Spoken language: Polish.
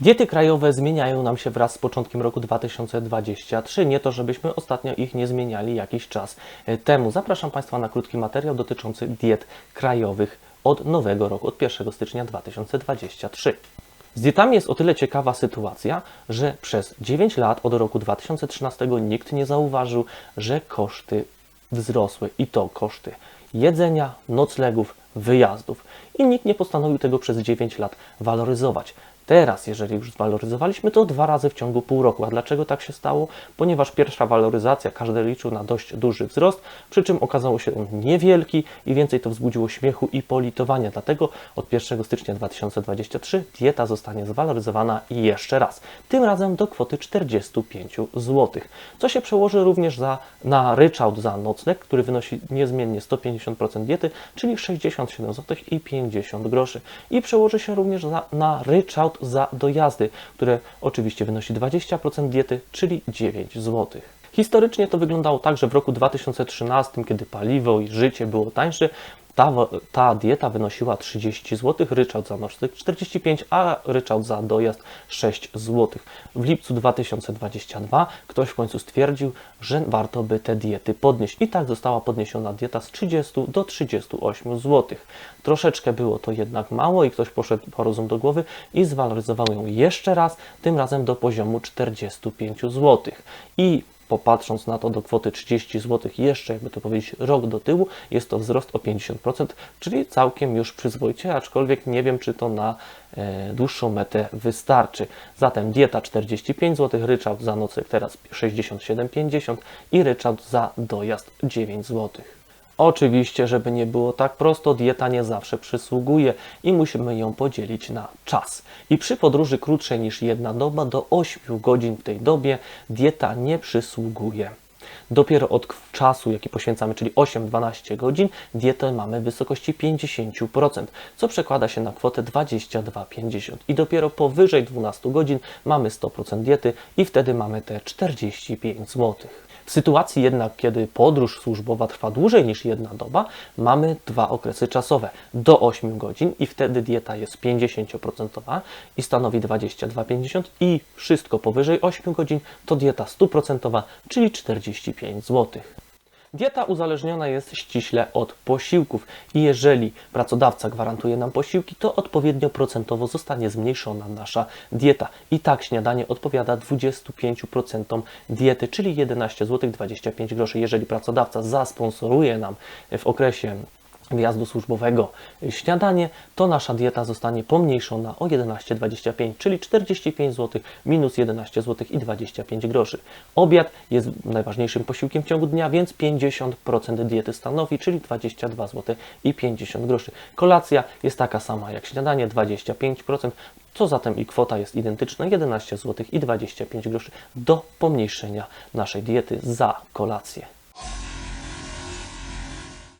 Diety krajowe zmieniają nam się wraz z początkiem roku 2023. Nie to, żebyśmy ostatnio ich nie zmieniali jakiś czas e, temu. Zapraszam Państwa na krótki materiał dotyczący diet krajowych od nowego roku, od 1 stycznia 2023. Z dietami jest o tyle ciekawa sytuacja, że przez 9 lat od roku 2013 nikt nie zauważył, że koszty wzrosły i to koszty jedzenia, noclegów, wyjazdów. I nikt nie postanowił tego przez 9 lat waloryzować. Teraz, jeżeli już zwaloryzowaliśmy, to dwa razy w ciągu pół roku. A dlaczego tak się stało? Ponieważ pierwsza waloryzacja każdy liczył na dość duży wzrost, przy czym okazało się on niewielki i więcej to wzbudziło śmiechu i politowania. Dlatego od 1 stycznia 2023 dieta zostanie zwaloryzowana jeszcze raz. Tym razem do kwoty 45 zł. Co się przełoży również za, na ryczałt za nocleg, który wynosi niezmiennie 150% diety, czyli 67 zł i 50 groszy. I przełoży się również za, na ryczałt za dojazdy, które oczywiście wynosi 20% diety, czyli 9 zł. Historycznie to wyglądało tak, że w roku 2013, kiedy paliwo i życie było tańsze, ta, ta dieta wynosiła 30 zł, ryczałt za nocleg 45, a ryczałt za dojazd 6 zł. W lipcu 2022 ktoś w końcu stwierdził, że warto by te diety podnieść. I tak została podniesiona dieta z 30 do 38 zł. Troszeczkę było to jednak mało i ktoś poszedł po rozum do głowy i zwaloryzował ją jeszcze raz, tym razem do poziomu 45 zł. I popatrząc na to do kwoty 30 zł, jeszcze jakby to powiedzieć rok do tyłu, jest to wzrost o 50%, czyli całkiem już przyzwoicie, aczkolwiek nie wiem, czy to na e, dłuższą metę wystarczy. Zatem dieta 45 zł, ryczałt za nocleg teraz 67,50 i ryczałt za dojazd 9 zł. Oczywiście, żeby nie było tak prosto, dieta nie zawsze przysługuje i musimy ją podzielić na czas. I przy podróży krótszej niż jedna doba, do 8 godzin w tej dobie, dieta nie przysługuje. Dopiero od czasu, jaki poświęcamy, czyli 8-12 godzin, dietę mamy w wysokości 50%, co przekłada się na kwotę 22,50. I dopiero powyżej 12 godzin mamy 100% diety i wtedy mamy te 45 zł. W sytuacji jednak, kiedy podróż służbowa trwa dłużej niż jedna doba, mamy dwa okresy czasowe do 8 godzin i wtedy dieta jest 50% i stanowi 22,50 i wszystko powyżej 8 godzin to dieta 100%, czyli 45 zł. Dieta uzależniona jest ściśle od posiłków i jeżeli pracodawca gwarantuje nam posiłki, to odpowiednio procentowo zostanie zmniejszona nasza dieta. I tak śniadanie odpowiada 25% diety, czyli 11 zł 25 groszy. Jeżeli pracodawca zasponsoruje nam w okresie wyjazdu służbowego śniadanie, to nasza dieta zostanie pomniejszona o 11,25, czyli 45 zł minus 11 zł i 25 groszy. Obiad jest najważniejszym posiłkiem w ciągu dnia, więc 50% diety stanowi, czyli 22 zł i 50 groszy. Kolacja jest taka sama jak śniadanie, 25%, co zatem i kwota jest identyczna, 11 zł i 25 groszy do pomniejszenia naszej diety za kolację.